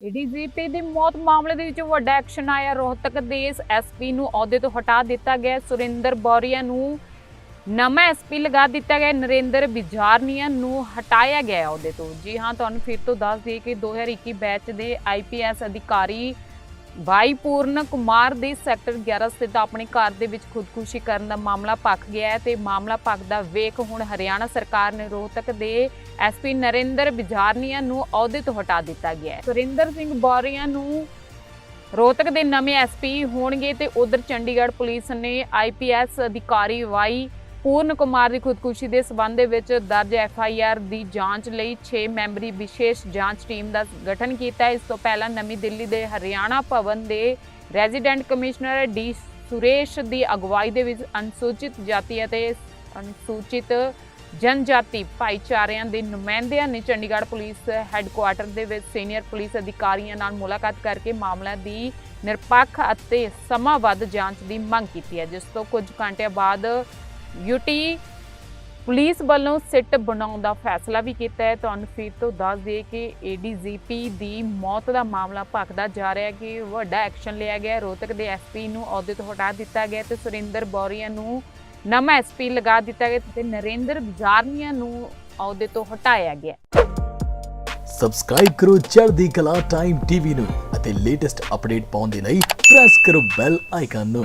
ADGP ਦੀ ਮੌਤ ਮਾਮਲੇ ਦੇ ਵਿੱਚ ਵੱਡਾ ਐਕਸ਼ਨ ਆਇਆ। ਰੋਹਤਕ ਦੇ ਐਸਪੀ ਨੂੰ ਅਹੁਦੇ ਤੋਂ ਹਟਾ ਦਿੱਤਾ ਗਿਆ। ਸੁਰਿੰਦਰ ਬੌਰੀਆ ਨੂੰ ਨਵਾਂ ਐਸਪੀ ਲਗਾ ਦਿੱਤਾ ਗਿਆ। ਨਰਿੰਦਰ ਬਿਜਾਰਨੀਆ ਨੂੰ ਹਟਾਇਆ ਗਿਆ ਅਹੁਦੇ ਤੋਂ। ਜੀ ਹਾਂ, ਤੁਹਾਨੂੰ ਫਿਰ ਤੋਂ ਦੱਸ ਦਈਏ ਕਿ 2021 ਬੈਚ ਦੇ ਆਈਪੀਐਸ ਅਧਿਕਾਰੀ ਭਾਈ ਪੂਰਨ ਕੁਮਾਰ ਦੇ ਸੈਕਟਰ 11 ਸਥਿਤ ਆਪਣੇ ਘਰ ਦੇ ਵਿੱਚ ਖੁਦਕੁਸ਼ੀ ਕਰਨ ਦਾ ਮਾਮਲਾ ਭਖ ਗਿਆ ਹੈ ਤੇ ਮਾਮਲਾ ਭਖਦਾ ਵੇਖ ਹੁਣ ਹਰਿਆਣਾ ਸਰਕਾਰ ਨੇ ਰੋਹਤਕ ਦੇ ਐਸਪੀ ਨਰਿੰਦਰ ਬਿਜਾਰਨੀਆ ਨੂੰ ਅਹੁਦੇ ਤੋਂ ਹਟਾ ਦਿੱਤਾ ਗਿਆ ਹੈ। ਸੁਰਿੰਦਰ ਸਿੰਘ ਬੌਰੀਆ ਨੂੰ ਰੋਹਤਕ ਦੇ ਨਵੇਂ ਐਸਪੀ ਹੋਣਗੇ ਤੇ ਉਧਰ ਚੰਡੀਗੜ੍ਹ ਪੁਲਿਸ ਨੇ ਆਈਪੀਐਸ ਅਧਿਕਾਰੀ ਵਾਈ ਪੂਰਨ ਕੁਮਾਰ ਦੀ ਖੁਦਕੁਸ਼ੀ ਦੇ ਸਬੰਧ ਦੇ ਵਿੱਚ ਦਰਜ ਐੱਫ ਆਈ ਆਰ ਦੀ ਜਾਂਚ ਲਈ 6 ਮੈਂਬਰੀ ਵਿਸ਼ੇਸ਼ ਜਾਂਚ ਟੀਮ ਦਾ ਗਠਨ ਕੀਤਾ ਹੈ। ਇਸ ਤੋਂ ਪਹਿਲਾਂ ਨਵੀਂ ਦਿੱਲੀ ਦੇ ਹਰਿਆਣਾ ਭਵਨ ਦੇ ਰੈਜ਼ੀਡੈਂਟ ਕਮਿਸ਼ਨਰ ਡੀ ਸੁਰੇਸ਼ ਦੀ ਅਗਵਾਈ ਦੇ ਵਿੱਚ ਅਨੁਸੂਚਿਤ ਜਾਤੀ ਅਤੇ ਅਨੁਸੂਚਿਤ ਜਨਜਾਤੀ ਭਾਈਚਾਰਿਆਂ ਦੇ ਨੁਮਾਇੰਦਿਆਂ ਨੇ ਚੰਡੀਗੜ੍ਹ ਪੁਲਿਸ ਹੈੱਡਕੁਆਰਟਰ ਦੇ ਵਿੱਚ ਸੀਨੀਅਰ ਪੁਲਿਸ ਅਧਿਕਾਰੀਆਂ ਨਾਲ ਮੁਲਾਕਾਤ ਕਰਕੇ ਮਾਮਲਾ ਦੀ ਨਿਰਪੱਖ ਅਤੇ ਸਮਾਂਬੱਧ ਜਾਂਚ ਦੀ ਮੰਗ ਕੀਤੀ ਹੈ, ਜਿਸ ਤੋਂ ਕੁਝ ਘੰਟਿਆਂ ਬਾਅਦ ਯੂਟੀ ਪੁਲਿਸ ਵੱਲੋਂ ਸਿੱਟ ਬਣਾਉਣ ਦਾ ਫੈਸਲਾ ਵੀ ਕੀਤਾ ਹੈ। ਤੁਹਾਨੂੰ ਫਿਰ ਤੋਂ ਦੱਸ ਦਈਏ ਕਿ ਏਡੀਜੀਪੀ ਦੀ ਮੌਤ ਦਾ ਮਾਮਲਾ ਭਖਦਾ ਜਾ ਰਿਹਾ ਹੈ ਕਿ ਵੱਡਾ ਐਕਸ਼ਨ ਲਿਆ ਗਿਆ ਹੈ। ਰੋਹਤਕ ਦੇ ਐਸਪੀ ਨੂੰ ਅਹੁਦੇ ਤੋਂ ਹਟਾ ਦਿੱਤਾ ਗਿਆ ਤੇ ਸੁਰਿੰਦਰ ਬੌਰੀਆ ਨੂੰ ਨਵਾਂ ਐਸਪੀ ਲਗਾ ਦਿੱਤਾ ਗਿਆ ਤੇ ਨਰਿੰਦਰ ਬਜਾਰਨੀਆ ਨੂੰ ਅਹੁਦੇ ਤੋਂ ਹਟਾਇਆ ਗਿਆ ਸਬਸਕ੍ਰਾਈਬ ਕਰੋ ਚੜ੍ਹਦੀ ਕਲਾ ਟਾਈਮ ਟੀਵੀ ਨੂੰ ਅਤੇ ਲੇਟੈਸਟ ਅਪਡੇਟ ਪਾਉਣ ਦੇ ਲਈ ਪ੍ਰੈਸ ਕਰੋ ਬੈਲ ਆਈਕਨ ਨੂੰ।